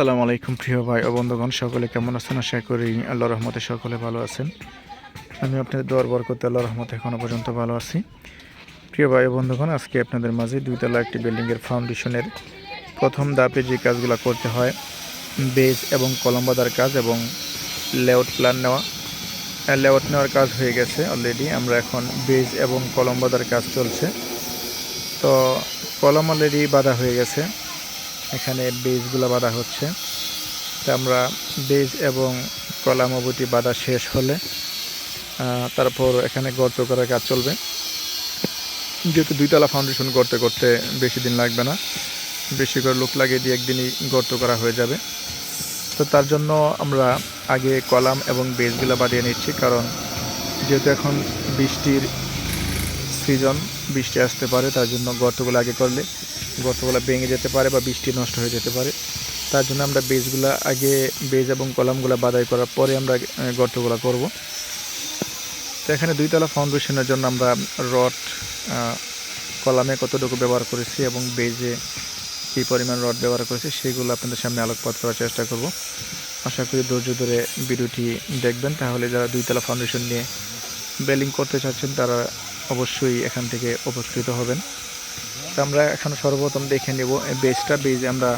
সালাম আলাইকুম প্রিয় ভাই ও বন্ধুগণ, সকলে কেমন আছেন? আশা করি আল্লাহ রহমতে সকলে ভালো আছেন। আমি আপনাদের দোয়ার বর করতে আল্লাহ রহমতে এখনও পর্যন্ত ভালো আছি। প্রিয় ভাই ও বন্ধুগণ, আজকে আপনাদের মাঝে দুইতলা একটি বিল্ডিংয়ের ফাউন্ডেশনের প্রথম ধাপে যে কাজগুলো করতে হয়, বেজ এবং কলম বাঁধার কাজ এবং লেআউট প্ল্যান নেওয়া। লেআউট নেওয়ার কাজ হয়ে গেছে অলরেডি আমরা এখন বেজ এবং কলম বাঁধার কাজ চলছে। তো কলম অলরেডি বাঁধা হয়ে গেছে। এখানে বেজগুলো বাঁধা হচ্ছে। তা আমরা বেজ এবং কলামবুটি বাঁধা শেষ হলে তারপর এখানে গর্ত করার কাজ চলবে। যেহেতু দুইতলা ফাউন্ডেশন করতে করতে বেশি দিন লাগবে না, বেশি করে লোক লাগিয়ে দিয়ে একদিনই গর্ত করা হয়ে যাবে। তো তার জন্য আমরা আগে কলাম এবং বেজগুলো বাঁধিয়ে নিচ্ছি, কারণ যেহেতু এখন বৃষ্টির সিজন বৃষ্টি আসতে পারে, তার জন্য গর্তগুলো আগে করলে গর্তগুলো ভেঙে যেতে পারে বা বৃষ্টি নষ্ট হয়ে যেতে পারে। তার জন্য আমরা বেজগুলো আগে বেজ এবং কলামগুলো বাদাই করার পরে আমরা গর্তগুলো করব। তো এখানে দুইতলা ফাউন্ডেশনের জন্য আমরা রড কলামে কতটুকু ব্যবহার করেছি এবং বেজে কী পরিমাণ রড ব্যবহার করেছি সেগুলো আপনাদের সামনে আলোকপাত করার চেষ্টা করব। আশা করি ধৈর্য ধরে ভিডিওটি দেখবেন। তাহলে যারা দুইতলা ফাউন্ডেশন নিয়ে বেলিং করতে চাচ্ছেন, তারা অবশ্যই এখান থেকে উপকৃত হবেন। তো আমরা এখন সর্বপ্রথম দেখে নেব বেজটা বেজে আমরা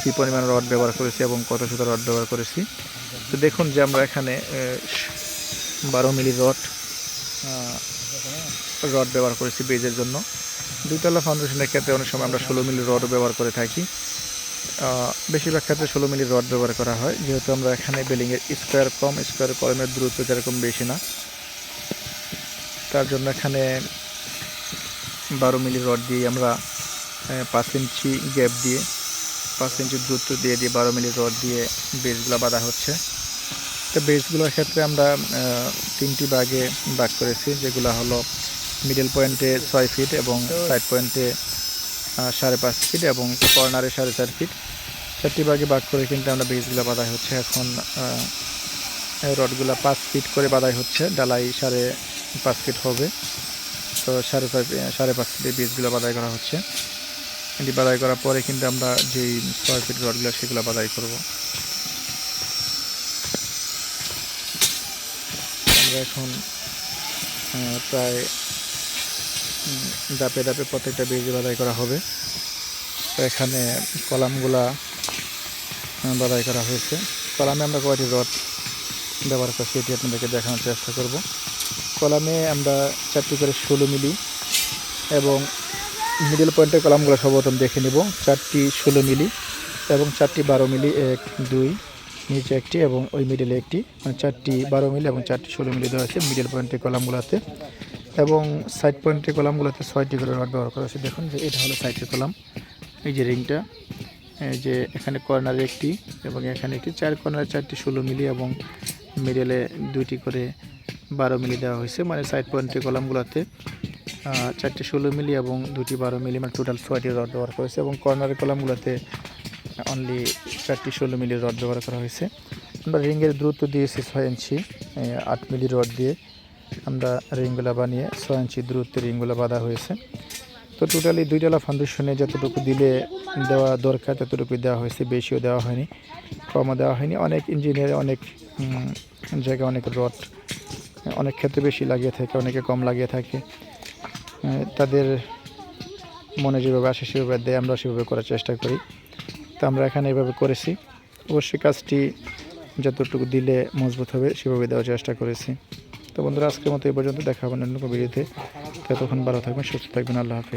কী পরিমাণ রড ব্যবহার করেছি এবং কত শত রড ব্যবহার করেছি। তো দেখুন যে আমরা এখানে বারো মিলি রড রড ব্যবহার করেছি বেজের জন্য। দুইতলা ফাউন্ডেশনের ক্ষেত্রে অনেক সময় আমরা ষোলো মিলি রড ব্যবহার করে থাকি। বেশিরভাগ ক্ষেত্রে ষোলো মিলি রড ব্যবহার করা হয়। যেহেতু আমরা এখানে বেলিংয়ের স্কোয়ার কম স্কোয়ার কলমের দূরত্ব যেরকম বেশি না। তার জন্য এখানে বারো মিলি রড দিয়ে আমরা পাঁচ ইঞ্চি গ্যাপ দিয়ে, পাঁচ ইঞ্চি দূরত্ব দিয়ে দিয়ে বারো মিলি রড দিয়ে বেসগুলো বাঁধা হচ্ছে। তো বেসগুলোর ক্ষেত্রে আমরা তিনটি ভাগে ভাগ করেছি, যেগুলো হলো মিডল পয়েন্টে ছয় ফিট এবং সাইড পয়েন্টে সাড়ে পাঁচ ফিট এবং কর্নারে সাড়ে চার ফিট চারটি ভাগে ভাগ করে কিন্তু আমরা বেসগুলো বাঁধা হচ্ছে। এখন রডগুলো পাঁচ ফিট করে বাঁধাই হচ্ছে ডালাই সাড়ে পাঁচ ফিট হবে। তো সাড়ে পাঁচ সাড়ে পাঁচ ফিটে বীজগুলো বাদাই করা হচ্ছে। এটি বাদাই করার পরে কিন্তু আমরা যেই ছয় ফিট রডগুলো, সেগুলো বাদাই করব। আমরা এখন প্রায় ধাপে ধাপে প্রত্যেকটা বীজ বাদাই করা হবে। তো এখানে কলামগুলা বাদাই করা হয়েছে। কলামে আমরা কয়টি রড ব্যবহার করছি, এটি আপনাদেরকে দেখানোর চেষ্টা করব। কলামে আমরা চারটি করে ষোলো মিলি এবং মিডল পয়েন্টের কলামগুলো সর্বপ্রথম দেখে নেব। চারটি ষোলো মিলি এবং চারটি বারো মিলি, এক, দুই, নিচে একটি এবং ওই মিডলে একটি। মানে চারটি বারো মিলি এবং চারটি ষোলো মিলি দেওয়া আছে মিডল পয়েন্টের কলামগুলোতে। এবং সাইড পয়েন্টের কলামগুলোতে ছয়টি করে রড ব্যবহার করা হয়েছে। দেখুন যে এটা হলো সাইডের কলাম। এই যে রিংটা এই যে এখানে কর্নারে একটি এবং এখানে একটি। চার কর্নারে চারটি ষোলো মিলি এবং মিডলে দুইটি করে বারো মিলি দেওয়া হয়েছে মানে সাইড পয়েন্টের কলামগুলোতে চারটে ষোলো মিলি এবং দুটি বারো মিলি মানে টোটাল ছয়টি রড ব্যবহার করা হয়েছে এবং কর্নারের কলামগুলোতে অনলি চারটি ষোলো মিলি রড ব্যবহার করা হয়েছে। আমরা রিংয়ের দূরত্ব দিয়েছি ছয় ইঞ্চি আট মিলি রড দিয়ে। আমরা রিংগুলো বানিয়ে ছয় ইঞ্চি দূরত্বে রিংগুলো বাঁধা হয়েছে। তো টোটালি দুইতলা ফাউন্ডেশনে যতটুকু দিলে দেওয়া দরকার ততটুকু দেওয়া হয়েছে, বেশিও দেওয়া হয়নি, কমও দেওয়া হয়নি। অনেক ইঞ্জিনিয়ার অনেক জায়গায় অনেক রড অনেক ক্ষেত্রে বেশি লাগিয়ে থাকে, অনেকে কম লাগিয়ে থাকে। তাদের মনে যেভাবে আসে সেভাবে দেয়, আমরা সেভাবে করার চেষ্টা করি। তো আমরা এখানে এভাবে করেছি। অবশ্যই কাজটি যতটুকু দিলে মজবুত হবে, সেভাবে দেওয়ার চেষ্টা করেছি। তো বন্ধুরা, আজকের মতো এই পর্যন্ত। দেখা হবে অন্য ভিডিওতে। ততক্ষণ ভালো থাকবেন, সুস্থ থাকবেন। আল্লাহ হাফিজ।